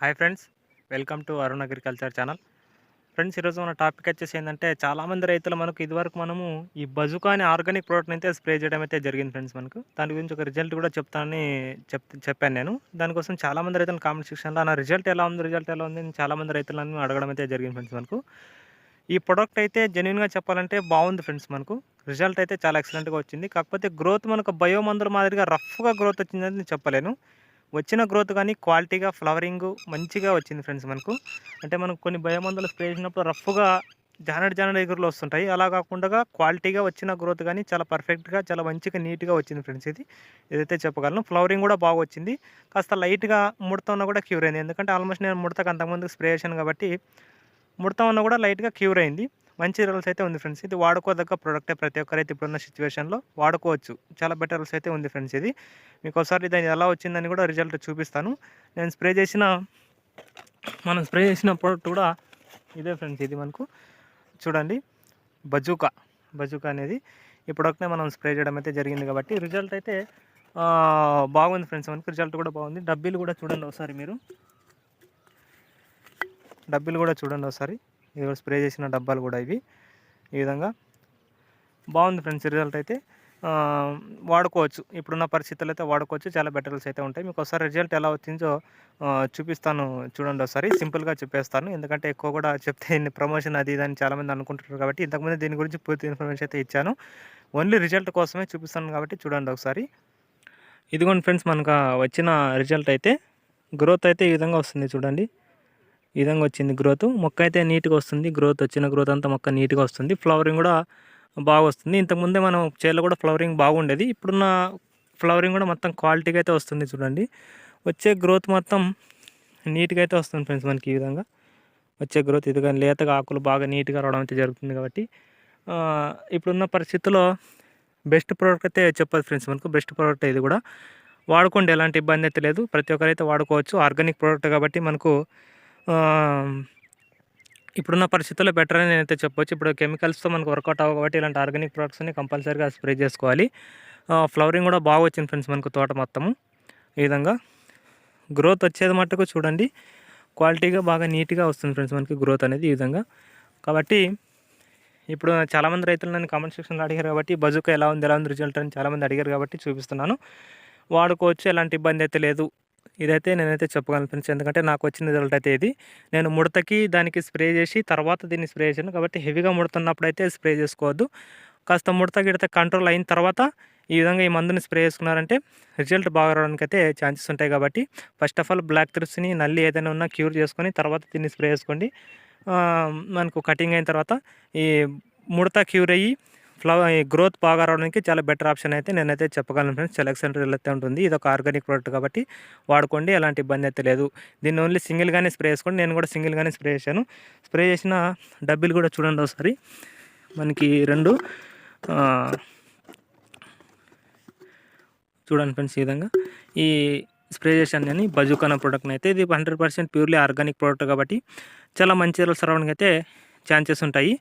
Hi friends welcome to Arun agriculture channel. Friends ఈరోజు మన topic వచ్చేసి ఏంటంటే చాలామంది రైతులు మనకు ఇదివరకు మనము ఈ బజుకా అనే ఆర్గానిక్ ప్రోడక్ట్ అయితే స్ప్రే చేయడం అయితే జరిగింది ఫ్రెండ్స్ మనకు. దాని గురించి ఒక రిజల్ట్ కూడా చెప్తానని చెప్ చెప్పాను నేను. దానికోసం చాలామంది రైతులు కామెంట్ సెక్షన్లో నా రిజల్ట్ ఎలా ఉంది రిజల్ట్ ఎలా ఉంది చాలామంది రైతులను అడగడం అయితే జరిగింది ఫ్రెండ్స్ మనకు. ఈ ప్రొడక్ట్ అయితే జెన్యున్గా చెప్పాలంటే బాగుంది ఫ్రెండ్స్ మనకు. రిజల్ట్ అయితే చాలా ఎక్సలెంట్గా వచ్చింది. కాకపోతే గ్రోత్ మనకు బయో మందుల మాదిరిగా రఫ్గా గ్రోత్ వచ్చిందని నేను చెప్పలేను. వచ్చిన గ్రోత్ కానీ క్వాలిటీగా ఫ్లవరింగ్ మంచిగా వచ్చింది ఫ్రెండ్స్ మనకు. అంటే మనకు కొన్ని భయమందులు స్ప్రే చేసినప్పుడు రఫ్గా జానడ్ జానడ్ ఎగురులు వస్తుంటాయి. అలా కాకుండా క్వాలిటీగా వచ్చిన గ్రోత్ కానీ చాలా పర్ఫెక్ట్గా చాలా మంచిగా నీట్గా వచ్చింది ఫ్రెండ్స్ ఇది. ఏదైతే చెప్పగలను. ఫ్లవరింగ్ కూడా బాగా వచ్చింది. కాస్త లైట్గా ముడత ఉన్నా కూడా క్యూర్ అయింది. ఎందుకంటే ఆల్మోస్ట్ నేను ముడతకు అంతకుముందు స్ప్రే చేశాను కాబట్టి ముడత ఉన్నా కూడా లైట్గా క్యూర్ అయింది. మంచి రిజల్ట్స్ అయితే ఉంది ఫ్రెండ్స్ ఇది వాడుకోదగ్గ ప్రోడక్టే ప్రతి ఒక్కరైతే ఇప్పుడున్న సిచ్యువేషన్లో వాడుకోవచ్చు. చాలా బెటర్ రిజల్ట్స్ అయితే ఉంది ఫ్రెండ్స్ ఇది. మీకు ఒకసారి దాని ఎలా వచ్చిందని కూడా రిజల్ట్ చూపిస్తాను. నేను స్ప్రే చేసిన మనం స్ప్రే చేసిన ప్రోడక్ట్ కూడా ఇదే ఫ్రెండ్స్ ఇది మనకు. చూడండి బజూకా బజూకా అనేది ఈ ప్రోడక్ట్నే మనం స్ప్రే చేయడం అయితే జరిగింది కాబట్టి రిజల్ట్ అయితే బాగుంది ఫ్రెండ్స్ మనకు రిజల్ట్ కూడా బాగుంది. డబ్బీలు కూడా చూడండి ఒకసారి మీరు. డబ్బీలు కూడా చూడండి ఒకసారి. ఇది స్ప్రే చేసిన డబ్బాలు కూడా ఇవి. ఈ విధంగా బాగుంది ఫ్రెండ్స్ రిజల్ట్ అయితే. వాడుకోవచ్చు. ఇప్పుడున్న పరిస్థితులు అయితే వాడుకోవచ్చు. చాలా బెటర్స్ అయితే ఉంటాయి. మీకు ఒకసారి రిజల్ట్ ఎలా వచ్చిందో చూపిస్తాను చూడండి ఒకసారి. సింపుల్గా చెప్పేస్తాను. ఎందుకంటే ఎక్కువ కూడా చెప్తే ఇన్ని ప్రమోషన్ అది ఇది అని చాలామంది అనుకుంటున్నారు కాబట్టి ఇంతకుముందు దీని గురించి పూర్తి ఇన్ఫర్మేషన్ అయితే ఇచ్చాను. ఓన్లీ రిజల్ట్ కోసమే చూపిస్తాను కాబట్టి చూడండి ఒకసారి. ఇదిగోండి ఫ్రెండ్స్ మనకు వచ్చిన రిజల్ట్ అయితే గ్రోత్ అయితే ఈ విధంగా వస్తుంది చూడండి. ఈ విధంగా వచ్చింది గ్రోత్. మొక్క అయితే నీట్గా వస్తుంది. గ్రోత్ వచ్చిన గ్రోత్ అంతా మొక్క నీట్గా వస్తుంది. ఫ్లవరింగ్ కూడా బాగా వస్తుంది. ఇంతకుముందే మనం చేలో కూడా ఫ్లవరింగ్ బాగుండేది. ఇప్పుడున్న ఫ్లవరింగ్ కూడా మొత్తం క్వాలిటీగా అయితే వస్తుంది చూడండి. వచ్చే గ్రోత్ మొత్తం నీట్గా అయితే వస్తుంది ఫ్రెండ్స్ మనకి ఈ విధంగా. వచ్చే గ్రోత్ ఇది కానీ లేతగా ఆకులు బాగా నీట్గా రావడం అయితే జరుగుతుంది కాబట్టి ఇప్పుడున్న పరిస్థితుల్లో బెస్ట్ ప్రోడక్ట్ అయితే చెప్పదు ఫ్రెండ్స్ మనకు. బెస్ట్ ప్రోడక్ట్ ఇది కూడా. వాడుకోండి ఎలాంటి ఇబ్బంది అయితే లేదు. ప్రతి ఒక్కరైతే వాడుకోవచ్చు. ఆర్గానిక్ ప్రోడక్ట్ కాబట్టి మనకు ఇప్పుడున్న పరిస్థితుల్లో బెటర్ అని నేనైతే చెప్పొచ్చు. ఇప్పుడు కెమికల్స్తో మనకు వర్కౌట్ అవ్వ కాబట్టి ఇలాంటి ఆర్గానిక్ ప్రొడక్ట్స్ని కంపల్సరీగా స్ప్రే చేసుకోవాలి. ఫ్లవరింగ్ కూడా బాగా వచ్చింది ఫ్రెండ్స్ మనకు తోట మొత్తము. ఈ విధంగా గ్రోత్ వచ్చేది మట్టుకు చూడండి. క్వాలిటీగా బాగా నీట్గా వస్తుంది ఫ్రెండ్స్ మనకి గ్రోత్ అనేది ఈ విధంగా. కాబట్టి ఇప్పుడు చాలామంది రైతులు నన్ను కామెంట్ సెక్షన్లో అడిగారు కాబట్టి బజుక ఎలా ఉంది ఎలా ఉంది రిజల్ట్ అని చాలామంది అడిగారు కాబట్టి చూపిస్తున్నాను. వాడుకోవచ్చు ఎలాంటి ఇబ్బంది అయితే లేదు. ఇదైతే నేనైతే చెప్పగలను ఫ్రెండ్స్ ఎందుకంటే నాకు వచ్చిన రిజల్ట్ అయితే ఇది. నేను ముడతకి దానికి స్ప్రే చేసి తర్వాత దీన్ని స్ప్రే చేశాను కాబట్టి హెవీగా ముడుతున్నప్పుడు అయితే స్ప్రే చేసుకోవద్దు. కాస్త ముడత గిడత కంట్రోల్ అయిన తర్వాత ఈ విధంగా ఈ మందుని స్ప్రే చేసుకున్నారంటే రిజల్ట్ బాగా రావడానికి అయితే ఛాన్సెస్ ఉంటాయి కాబట్టి ఫస్ట్ ఆఫ్ ఆల్ బ్లాక్ త్రిప్స్ని నల్లి ఏదైనా ఉన్నా క్యూర్ చేసుకొని తర్వాత దీన్ని స్ప్రే చేసుకోండి. మనకు కటింగ్ అయిన తర్వాత ఈ ముడత క్యూర్ అయ్యి ఫ్లవర్ గ్రోత్ బాగా రావడానికి చాలా బెటర్ ఆప్షన్ అయితే నేనైతే చెప్పగలను ఫ్రెండ్స్ చాలా అయితే ఉంటుంది. ఇది ఒక ఆర్గానిక్ ప్రోడక్ట్ కాబట్టి వాడుకోండి ఎలాంటి ఇబ్బంది అయితే లేదు. దీన్ని ఓన్లీ సింగిల్గానే స్ప్రే చేసుకోండి. నేను కూడా సింగిల్గానే స్ప్రే చేశాను. స్ప్రే చేసిన డబ్బులు కూడా చూడండి ఒకసారి. మనకి రెండు చూడండి ఫ్రెండ్స్ ఈ విధంగా. ఈ స్ప్రే చేశాను నేను. బజుకానా ప్రోడక్ట్ని అయితే. ఇది hundred percent purely organic product కాబట్టి చాలా మంచి రిజల్ట్స్ అయితే ఛాన్సెస్ ఉంటాయి.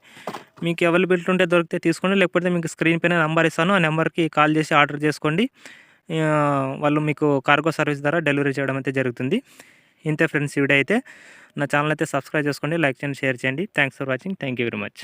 మీకు అవైలబిలిటీ ఉంటే దొరికితే తీసుకోండి. లేకపోతే మీకు స్క్రీన్ పైన నెంబర్ ఇస్తాను. ఆ నెంబర్కి కాల్ చేసి ఆర్డర్ చేసుకోండి. వాళ్ళు మీకు కార్గో సర్వీస్ ద్వారా డెలివరీ చేయడం అయితే జరుగుతుంది. ఇంతే ఫ్రెండ్స్ వీడియో అయితే నా ఛానల్ అయితే సబ్స్క్రైబ్ చేసుకోండి లైక్ చేయండి షేర్ చేయండి. Thanks for watching. Thank you very much.